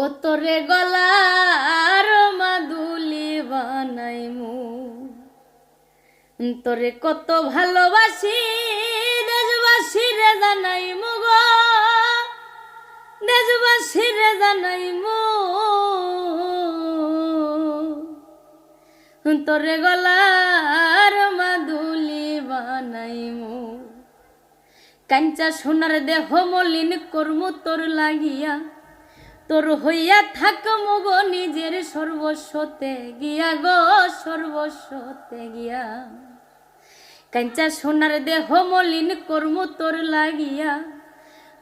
ও তোরে গলার মাদুলি বানাইমু। তোরে কত ভালোবাসি দেশবাসী রে জানাইমু গো। দেশবাসী রে জানাইমু। তোরে গলার মাদুলি বানাইমু। কাঞ্চা সোনার দেহ মলিন কর্ম তোর লাগিয়া। তোর হইয়া থাক মগ নিজের সর্বস্বতে গিয়া গো, সর্বস্বতে গিয়া। কাঞ্চা সোনার দেহ মলিন কর্ম তোর লাগিয়া।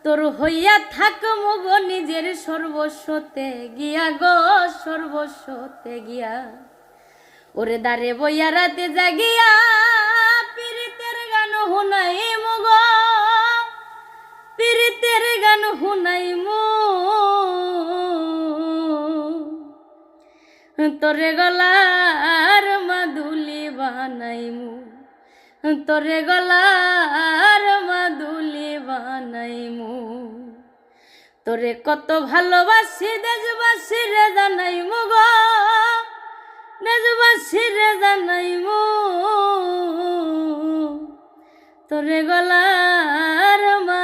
তোর হইয়া থাক মগ নিজের সর্বস্বতে গিয়া গো, সর্বস্বতে গিয়া। ওরে দারে বইয়া রাতে জাগিয়া তোরে গলার মাদুলি বানাইমু তোরে গলার মাদুলি বানাইমু তোরে কত ভালোবাসি দেশবাসী রে জানাইমু গো দেশবাসী রে জানাইমু তোরে গলার মা